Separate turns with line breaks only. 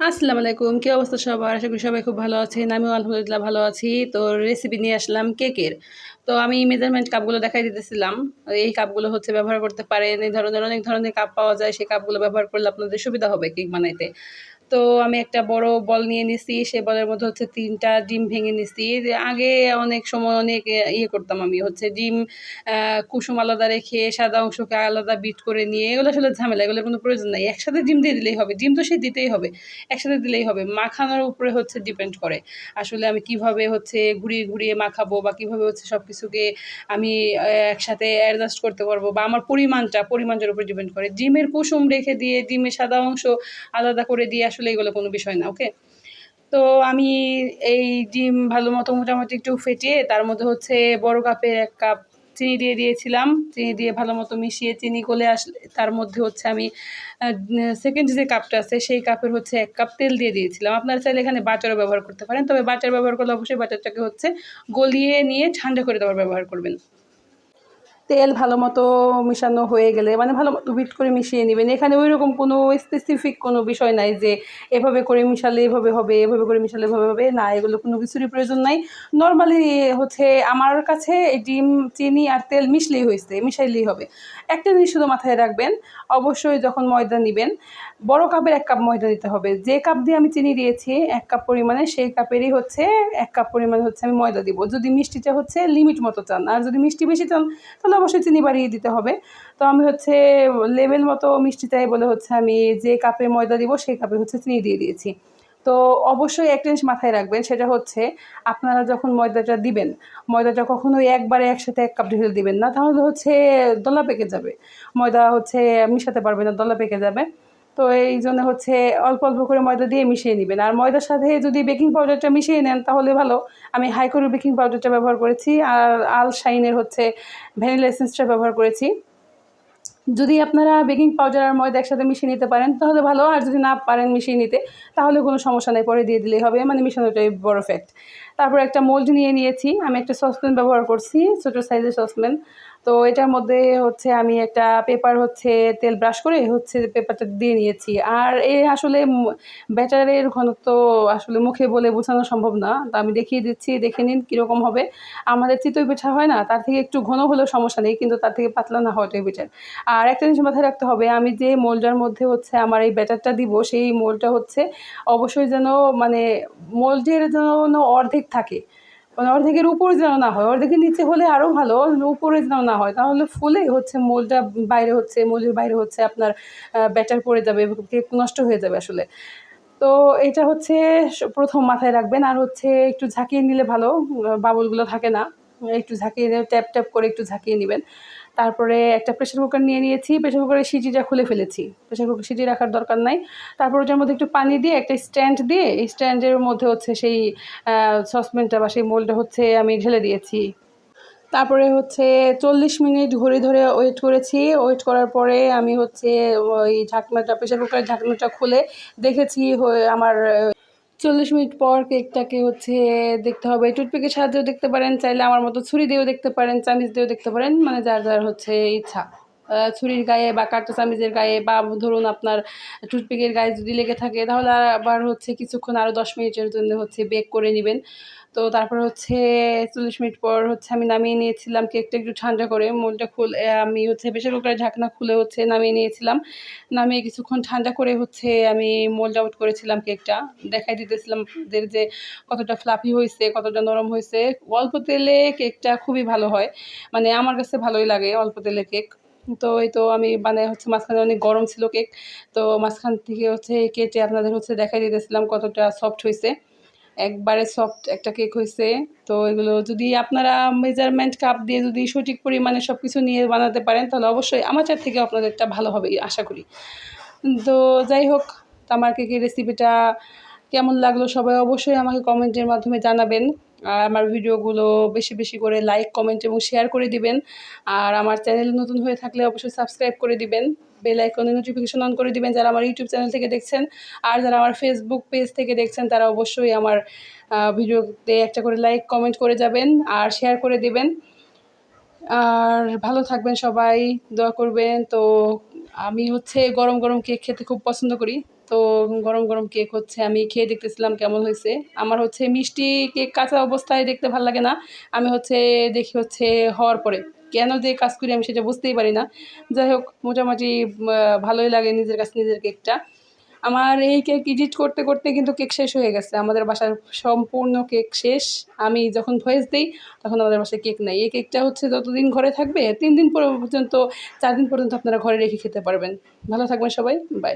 আসসালামু আলাইকুম, কী অবস্থা সবার? আশা করি সবাই খুব ভালো আছেন। আমিও আলহামদুলিল্লাহ ভালো আছি। তো রেসিপি নিয়ে আসলাম কেকের। তো আমি মেজারমেন্ট কাপগুলো দেখাই দিতেছিলাম। এই কাপগুলো হচ্ছে ব্যবহার করতে পারেন, এই ধরনের অনেক ধরনের কাপ পাওয়া যায়। সেই কাপগুলো ব্যবহার করলে আপনাদের সুবিধা হবে কেক বানাইতে। তো আমি একটা বড় বল নিয়ে নিছি, সে বলের মধ্যে হচ্ছে তিনটা ডিম ভেঙে নিছি। আগে অনেক সময় অনেক ইয়ে করতাম আমি হচ্ছে ডিম কুসুম আলাদা রেখে সাদা অংশকে আলাদা বিট করে নিয়ে, এগুলো আসলে ঝামেলা এগুলো কোনো প্রয়োজন নাই। একসাথে ডিম দিয়ে দিলেই হবে, ডিম তো সে দিতেই হবে, একসাথে দিলেই হবে, মাখানোর উপরে হচ্ছে ডিপেন্ড করে। আসলে আমি কীভাবে হচ্ছে ঘুরিয়ে ঘুরিয়ে মাখাবো বা কীভাবে হচ্ছে সব কিছুকে আমি একসাথে অ্যাডজাস্ট করতে পারব বা আমার পরিমাণটা পরিমাণটার উপর ডিপেন্ড করে। ডিমের কুসুম রেখে দিয়ে, ডিমের সাদা অংশ আলাদা করে দিয়ে আসলে এগুলো কোনো বিষয় না ওকে তো আমি এই ডিম ভালো মতো মোটামুটি একটু ফেটিয়ে তার মধ্যে হচ্ছে বড় কাপের এক কাপ চিনি দিয়ে দিয়েছিলাম। চিনি দিয়ে ভালো মতো মিশিয়ে চিনি গলে আসলে তার মধ্যে হচ্ছে আমি সেকেন্ড যে কাপটা আছে সেই কাপের হচ্ছে এক কাপ তেল দিয়ে দিয়েছিলাম। আপনারা চাইলে এখানে বাটারও ব্যবহার করতে পারেন, তবে বাটার ব্যবহার করলে অবশ্যই বাটারটাকে হচ্ছে গলিয়ে নিয়ে ঠান্ডা করে দেওয়ার ব্যবহার করবেন। তেল ভালো মতো মিশানো হয়ে গেলে মানে ভালো মতো বিট করে মিশিয়ে নেবেন। এখানে ওই রকম কোনো স্পেসিফিক কোনো বিষয় নাই যে এভাবে করে মিশালে এভাবে হবে, এভাবে করে মিশালে এভাবে হবে, না, এগুলো কোনো কিছুরই প্রয়োজন নাই। নর্মালি হচ্ছে আমার কাছে ডিম, চিনি আর তেল মিশলেই হয়েছে, মিশাইলেই হবে। একটা জিনিস শুধু মাথায় রাখবেন, অবশ্যই যখন ময়দা নেবেন, বড় কাপের এক কাপ ময়দা দিতে হবে। যে কাপ দিয়ে আমি চিনি দিয়েছি, এক কাপ পরিমাণে, সেই কাপেরই হচ্ছে, এক কাপ পরিমাণে হচ্ছে আমি ময়দা দিব। যদি মিষ্টিটা হচ্ছে লিমিট মতো চান, আর যদি মিষ্টি বেশি চান, তাহলে অবশ্যই চিনি বাড়িয়ে দিতে হবে। তো আমি হচ্ছে লেভেল মতো মিষ্টি চাই বলে হচ্ছে আমি যে কাপে ময়দা দিব, সেই কাপে হচ্ছে চিনি দিয়ে দিয়েছি। তো অবশ্যই একটা জিনিস মাথায় রাখবেন, সেটা হচ্ছে আপনারা যখন ময়দাটা দিবেন, ময়দাটা কখনোই একবারে একসাথে এক কাপ ঢেলে দিবেন না। তাহলে হচ্ছে দলা পেকে যাবে। ময়দা হচ্ছে মিশাতে পারবে না, দলা পেকে যাবে। তো এই জন্য হচ্ছে অল্প অল্প করে ময়দা দিয়ে মিশিয়ে নেবেন। আর ময়দার সাথে যদি বেকিং পাউডারটা মিশিয়ে নেন তাহলে ভালো। আমি হাইকোর বেকিং পাউডারটা ব্যবহার করেছি আর আল শাইনের হচ্ছে ভ্যানিলা এসেন্সটা ব্যবহার করেছি। যদি আপনারা বেকিং পাউডার আর ময়দা একসাথে মিশিয়ে নিতে পারেন তাহলে ভালো। আর যদি না পারেন মিশিয়ে নিতে, তাহলে কোনো সমস্যা নেই, পরে দিয়ে দিলেই হবে। মানে মিশানোটাই বড় ফ্যাক্ট তারপর একটা মোল্ড নিয়ে নিয়েছি। আমি একটা সসপ্যান ব্যবহার করছি, ছোটো সাইজের সসপ্যান তো এটার মধ্যে হচ্ছে আমি একটা পেপার হচ্ছে তেল ব্রাশ করে হচ্ছে পেপারটা দিয়ে নিয়েছি। আর এ আসলে ব্যাটারের ঘনত্ব আসলে মুখে বলে বোঝানো সম্ভব না। তো আমি দেখিয়ে দিচ্ছি, দেখে নিন কীরকম হবে। আমাদের চিতই পিঠা হয় না, তার থেকে একটু ঘন হলেও সমস্যা নেই, কিন্তু তার থেকে পাতলা না হওয়াটাই বেটার আর একটা জিনিস মাথায় রাখতে হবে, আমি যে মোলটার মধ্যে হচ্ছে আমার এই ব্যাটারটা দিব, সেই মোলটা হচ্ছে অবশ্যই যেন মানে মোল্ডের যেন অর্ধেক থাকে। মানে অর্ধেকের উপরে যেন না হয়, অর্ধেকের নিচে হলে আরও ভালো, উপরে যেন না হয়। তাহলে ফুলে হচ্ছে, মোলটা বাইরে হচ্ছে, মোলের বাইরে হচ্ছে আপনার ব্যাটার পড়ে যাবে, কেক নষ্ট হয়ে যাবে আসলে। তো এটা হচ্ছে প্রথম মাথায় রাখবেন। আর হচ্ছে একটু ঝাঁকিয়ে নিলে ভালো বাবলগুলো থাকে না। একটু ঝাঁকিয়ে ট্যাপ ট্যাপ করে একটু ঝাঁকিয়ে নেবেন। তারপরে একটা প্রেশার কুকার নিয়ে নিয়েছি প্রেশার কুকারের সিটিটা খুলে ফেলেছি। প্রেশার কুকার সিটি রাখার দরকার নাই। তারপর ওটার মধ্যে একটু পানি দিয়ে, একটা স্ট্যান্ড দিয়ে স্ট্যান্ডের মধ্যে হচ্ছে সেই সসপ্যানটা বা সেই মোলটা হচ্ছে আমি ঢেলে দিয়েছি। তারপরে হচ্ছে চল্লিশ মিনিট ঘড়ি ধরে ওয়েট করেছি। ওয়েট করার পরে আমি হচ্ছে ওই ঢাকনাটা প্রেশার কুকারের ঢাকনাটা খুলে দেখেছি আমার চল্লিশ মিনিট পর কেকটাকে হচ্ছে দেখতে হবে। টুথপিকের সাহায্যেও দেখতে পারেন, চাইলে আমার মতো ছুরি দিয়েও দেখতে পারেন, চামিচ দিয়েও দেখতে পারেন মানে যার যার হচ্ছে ইচ্ছা। ছুরির গায়ে বা কাঁটা চামিজের গায়ে বা ধরুন আপনার টুথপিকের গায়ে যদি লেগে থাকে, তাহলে আবার হচ্ছে কিছুক্ষণ আরও দশ মিনিটের জন্য হচ্ছে বেক করে নেবেন। তো তারপর হচ্ছে চল্লিশ মিনিট পর হচ্ছে আমি নামিয়ে নিয়েছিলাম কেকটা একটু ঠান্ডা করে, মোলটা খুলে আমি হচ্ছে প্রেশার কুকারের ঢাকনা খুলে হচ্ছে নামিয়ে নিয়েছিলাম। নামিয়ে কিছুক্ষণ ঠান্ডা করে হচ্ছে আমি মোল্ড আউট করেছিলাম কেকটা দেখাই দিতেছিলাম যে কতটা ফ্লাফি হয়েছে, কতটা নরম হয়েছে। অল্প তেলে কেকটা খুবই ভালো হয়। মানে আমার কাছে ভালোই লাগে অল্প তেলে কেক তো এই তো আমি মানে হচ্ছে মাঝখানে অনেক গরম ছিল কেক, তো মাঝখান থেকে হচ্ছে কেটে আপনাদের হচ্ছে দেখাই দিতেছিলাম কতটা সফট হয়েছে একবারে সফট একটা কেক হয়েছে তো এগুলো যদি আপনারা মেজারমেন্ট কাপ দিয়ে যদি সঠিক পরিমাণে সব কিছু নিয়ে বানাতে পারেন, তাহলে অবশ্যই আমার চার থেকে আপনাদেরটা ভালো হবে আশা করি। তো যাই হোক, আমার কেকের রেসিপিটা কেমন লাগল সবাই অবশ্যই আমাকে কমেন্টের মাধ্যমে জানাবেন। আমার ভিডিওগুলো বেশি বেশি করে লাইক কমেন্ট এবং শেয়ার করে দিবেন। আর আমার চ্যানেল নতুন হয়ে থাকলে অবশ্যই সাবস্ক্রাইব করে দিবেন। বেল আইকনে নোটিফিকেশন অন করে দিবেন যারা আমার ইউটিউব চ্যানেল থেকে দেখছেন। আর যারা আমার ফেসবুক পেজ থেকে দেখছেন, তারা অবশ্যই আমার ভিডিওতে একটা করে লাইক কমেন্ট করে যাবেন আর শেয়ার করে দিবেন। আর ভালো থাকবেন সবাই, দোয়া করবেন। তো আমি হচ্ছে গরম গরম কেক খেতে খুব পছন্দ করি। তো গরম গরম কেক হচ্ছে। আমি খেয়ে দেখতেছিলাম কেমন হয়েছে। আমার হচ্ছে মিষ্টি কেক কাঁচা অবস্থায় দেখতে ভালো লাগে না। আমি হচ্ছে দেখি হচ্ছে হওয়ার পরে। কেন যে কাজ করি আমি সেটা বুঝতেই পারি না। যাই হোক, মোটামুটি ভালোই লাগে নিজের কাছে নিজের কেকটা আমার এই কেক এডিট করতে করতে কিন্তু কেক শেষ হয়ে গেছে। আমাদের বাসার সম্পূর্ণ কেক শেষ। আমি যখন ভয়েস দিই, তখন আমাদের বাসায় কেক নেই। এই কেকটা হচ্ছে যতদিন ঘরে থাকবে, তিন দিন পর্যন্ত, চার দিন পর্যন্ত আপনারা ঘরে রেখে খেতে পারবেন। ভালো থাকবেন সবাই। বাই